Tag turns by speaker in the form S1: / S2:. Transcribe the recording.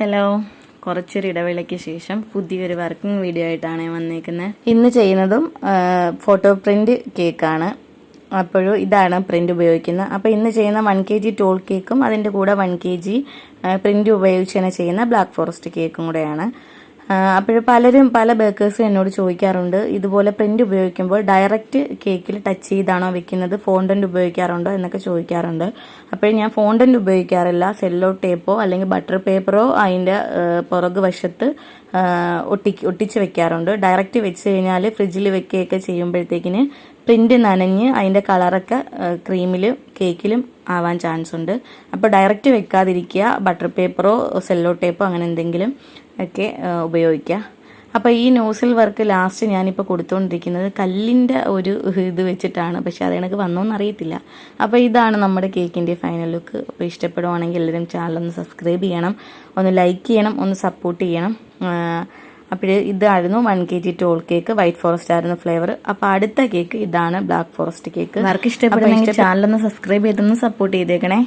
S1: Hello കുറച്ചൊരു ഇടവേളയ്ക്ക് ശേഷം പുതിയൊരു വർക്കിംഗ് വീഡിയോ ആയിട്ടാണ് വന്നേക്കുന്നത്. ഇന്ന് ചെയ്യുന്നതും ഫോട്ടോ പ്രിന്റ് കേക്കാണ് അപ്പോഴും ഇതാണ് പ്രിന്റ് ഉപയോഗിക്കുന്നത് അപ്പോൾ ഇന്ന് ചെയ്യുന്ന വൺ കെ ജി ടോൾ കേക്കും അതിന്റെ കൂടെ വൺ കെ ജി പ്രിന്റ് ഉപയോഗിച്ച് തന്നെ ചെയ്യുന്ന ബ്ലാക്ക് ഫോറസ്റ്റ് കേക്കും കൂടെയാണ്. അപ്പോൾ പലരും പല ബേക്കേഴ്സും എന്നോട് ചോദിക്കാറുണ്ട്. ഇതുപോലെ പ്രിന്റ് ഉപയോഗിക്കുമ്പോൾ ഡയറക്റ്റ് കേക്കിൽ ടച്ച് ചെയ്താണോ വെക്കുന്നത് ഫോണ്ടന്റ് ഉപയോഗിക്കാറുണ്ടോ എന്നൊക്കെ ചോദിക്കാറുണ്ട്. അപ്പോൾ ഞാൻ ഫോണ്ടന്റ് ഉപയോഗിക്കാറില്ല. സെല്ലോ ടേപ്പോ അല്ലെങ്കിൽ ബട്ടർ പേപ്പറോ അതിന്റെ പുറകു വശത്ത് ഒട്ടി ഒട്ടിച്ച് വെക്കാറുണ്ട്. ഡയറക്റ്റ് വെച്ച് കഴിഞ്ഞാൽ ഫ്രിഡ്ജിൽ വെക്കുകയൊക്കെ ചെയ്യുമ്പോഴത്തേക്കിന് പ്രിന്റ് നനഞ്ഞ് അതിന്റെ കളറൊക്കെ ക്രീമിലും കേക്കിലും ആവാൻ ചാൻസ് ഉണ്ട്. അപ്പോൾ ഡയറക്റ്റ് വെക്കാതിരിക്കുക ബട്ടർ പേപ്പറോ സെല്ലോ ടേപ്പോ അങ്ങനെ എന്തെങ്കിലും ഒക്കെ ഉപയോഗിക്കുക അപ്പോൾ ഈ നോസിൽ വർക്ക് ലാസ്റ്റ് ഞാനിപ്പോൾ കൊടുത്തുകൊണ്ടിരിക്കുന്നത് കല്ലിന്റെ ഒരു ഇത് വെച്ചിട്ടാണ്. പക്ഷെ അത് എനിക്ക് വന്നോന്ന് അറിയത്തില്ല. അപ്പോൾ ഇതാണ് നമ്മുടെ കേക്കിന്റെ ഫൈനൽ ലുക്ക്. അപ്പോൾ ഇഷ്ടപ്പെടുവാണെങ്കിൽ എല്ലാവരും ചാനൽ ഒന്ന് സബ്സ്ക്രൈബ് ചെയ്യണം. ഒന്ന് ലൈക്ക് ചെയ്യണം. ഒന്ന് സപ്പോർട്ട് ചെയ്യണം. അപ്പോൾ ഇതായിരുന്നു one K G tall cake white forest ആയിരുന്നു ഫ്ലേവർ അപ്പോൾ അടുത്ത കേക്ക് ഇതാണ് ബ്ലാക്ക് ഫോറസ്റ്റ് കേക്ക് വർക്ക് ഇഷ്ടപ്പെടുന്നെങ്കിൽ ചാനൽ ഒന്ന് സബ്സ്ക്രൈബ് ചെയ്തൊന്ന് സപ്പോർട്ട് ചെയ്തേക്കണേ.